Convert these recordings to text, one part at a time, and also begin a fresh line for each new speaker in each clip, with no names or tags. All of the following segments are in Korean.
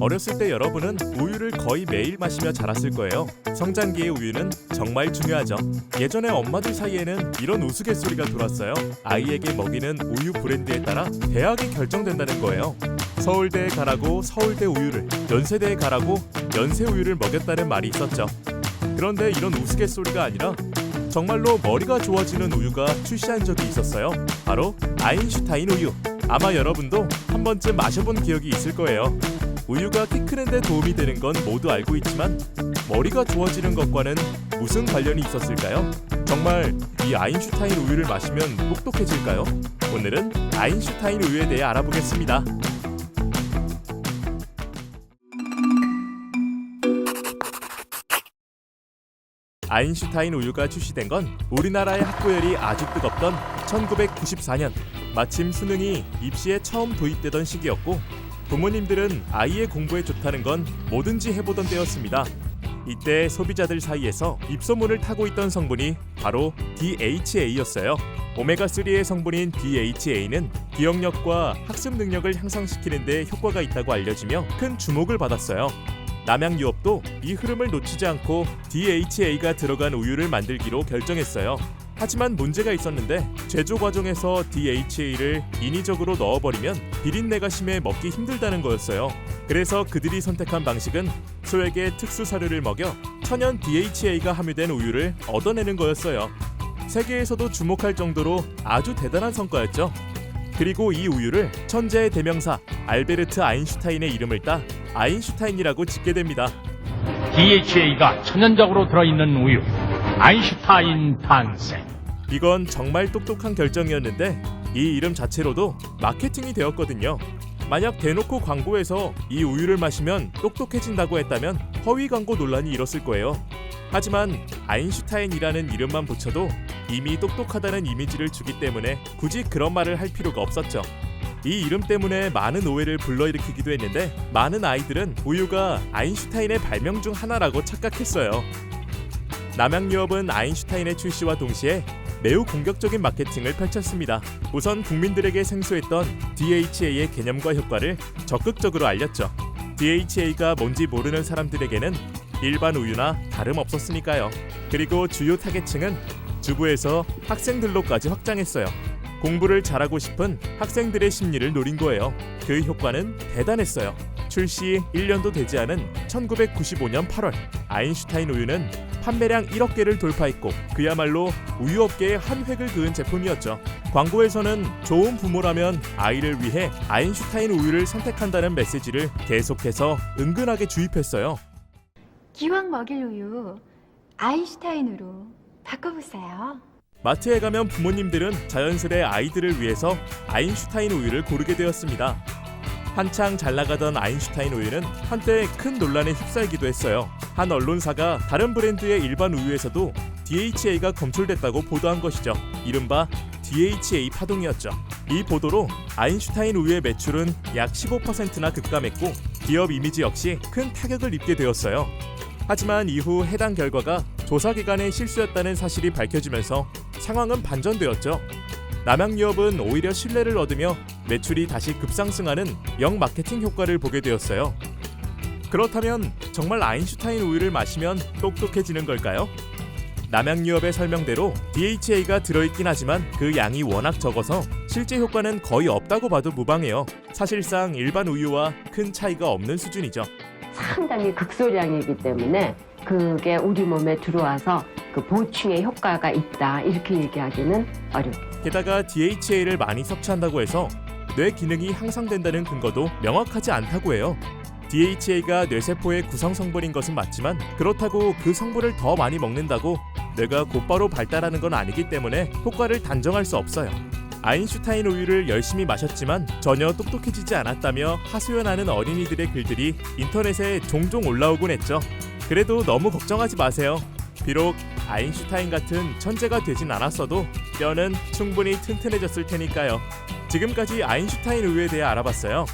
어렸을 때 여러분은 우유를 거의 매일 마시며 자랐을 거예요. 성장기의 우유는 정말 중요하죠. 예전에 엄마들 사이에는 이런 우스갯소리가 돌았어요. 아이에게 먹이는 우유 브랜드에 따라 대학이 결정된다는 거예요. 서울대에 가라고 서울대 우유를, 연세대에 가라고 연세 우유를 먹였다는 말이 있었죠. 그런데 이런 우스갯소리가 아니라 정말로 머리가 좋아지는 우유가 출시한 적이 있었어요. 바로 아인슈타인 우유. 아마 여러분도 한 번쯤 마셔본 기억이 있을 거예요. 우유가 키 크는데 도움이 되는 건 모두 알고 있지만 머리가 좋아지는 것과는 무슨 관련이 있었을까요? 정말 이 아인슈타인 우유를 마시면 똑똑해질까요? 오늘은 아인슈타인 우유에 대해 알아보겠습니다. 아인슈타인 우유가 출시된 건 우리나라의 학구열이 아주 뜨겁던 1994년 마침 수능이 입시에 처음 도입되던 시기였고 부모님들은 아이의 공부에 좋다는 건 뭐든지 해보던 때였습니다. 이때 소비자들 사이에서 입소문을 타고 있던 성분이 바로 DHA였어요. 오메가3의 성분인 DHA는 기억력과 학습 능력을 향상시키는 데 효과가 있다고 알려지며 큰 주목을 받았어요. 남양 유업도 이 흐름을 놓치지 않고 DHA가 들어간 우유를 만들기로 결정했어요. 하지만 문제가 있었는데 제조 과정에서 DHA를 인위적으로 넣어버리면 비린내가 심해 먹기 힘들다는 거였어요. 그래서 그들이 선택한 방식은 소에게 특수 사료를 먹여 천연 DHA가 함유된 우유를 얻어내는 거였어요. 세계에서도 주목할 정도로 아주 대단한 성과였죠. 그리고 이 우유를 천재의 대명사 알베르트 아인슈타인의 이름을 따 아인슈타인이라고 짓게 됩니다.
DHA가 천연적으로 들어있는 우유. 아인슈타인 탄생.
이건 정말 똑똑한 결정이었는데 이 이름 자체로도 마케팅이 되었거든요. 만약 대놓고 광고에서 이 우유를 마시면 똑똑해진다고 했다면 허위 광고 논란이 일었을 거예요. 하지만 아인슈타인이라는 이름만 붙여도 이미 똑똑하다는 이미지를 주기 때문에 굳이 그런 말을 할 필요가 없었죠. 이 이름 때문에 많은 오해를 불러일으키기도 했는데 많은 아이들은 우유가 아인슈타인의 발명 중 하나라고 착각했어요. 남양유업은 아인슈타인의 출시와 동시에 매우 공격적인 마케팅을 펼쳤습니다. 우선 국민들에게 생소했던 DHA의 개념과 효과를 적극적으로 알렸죠. DHA가 뭔지 모르는 사람들에게는 일반 우유나 다름없었으니까요. 그리고 주요 타겟층은 주부에서 학생들로까지 확장했어요. 공부를 잘하고 싶은 학생들의 심리를 노린 거예요. 그 효과는 대단했어요. 출시 1년도 되지 않은 1995년 8월 아인슈타인 우유는 판매량 1억 개를 돌파했고 그야말로 우유 업계의 한 획을 그은 제품이었죠. 광고에서는 좋은 부모라면 아이를 위해 아인슈타인 우유를 선택한다는 메시지를 계속해서 은근하게 주입했어요.
기왕 먹일 우유 아인슈타인으로 바꿔보세요.
마트에 가면 부모님들은 자연스레 아이들을 위해서 아인슈타인 우유를 고르게 되었습니다. 한창 잘 나가던 아인슈타인 우유는 한때 큰 논란에 휩싸이기도 했어요. 한 언론사가 다른 브랜드의 일반 우유에서도 DHA가 검출됐다고 보도한 것이죠. 이른바 DHA 파동이었죠. 이 보도로 아인슈타인 우유의 매출은 약 15%나 급감했고 기업 이미지 역시 큰 타격을 입게 되었어요. 하지만 이후 해당 결과가 조사 기관의 실수였다는 사실이 밝혀지면서 상황은 반전되었죠. 남양유업은 오히려 신뢰를 얻으며 매출이 다시 급상승하는 영 마케팅 효과를 보게 되었어요. 그렇다면 정말 아인슈타인 우유를 마시면 똑똑해지는 걸까요? 남양유업의 설명대로 DHA가 들어있긴 하지만 그 양이 워낙 적어서 실제 효과는 거의 없다고 봐도 무방해요. 사실상 일반 우유와 큰 차이가 없는 수준이죠.
상당히 극소량이기 때문에 그게 우리 몸에 들어와서 그 보충의 효과가 있다 이렇게 얘기하기는 어렵다.
게다가 DHA를 많이 섭취한다고 해서 뇌 기능이 향상된다는 근거도 명확하지 않다고 해요. DHA가 뇌세포의 구성 성분인 것은 맞지만 그렇다고 그 성분을 더 많이 먹는다고 뇌가 곧바로 발달하는 건 아니기 때문에 효과를 단정할 수 없어요. 아인슈타인 우유를 열심히 마셨지만 전혀 똑똑해지지 않았다며 하소연하는 어린이들의 글들이 인터넷에 종종 올라오곤 했죠. 그래도 너무 걱정하지 마세요. 비록 아인슈타인 같은 천재가 되진 않았어도 뼈는 충분히 튼튼해졌을 테니까요. 지금까지 아인슈타인 우유에 대해 알아봤어요.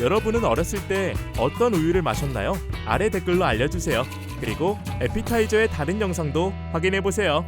여러분은 어렸을 때 어떤 우유를 마셨나요? 아래 댓글로 알려주세요. 그리고 에피타이저의 다른 영상도 확인해 보세요.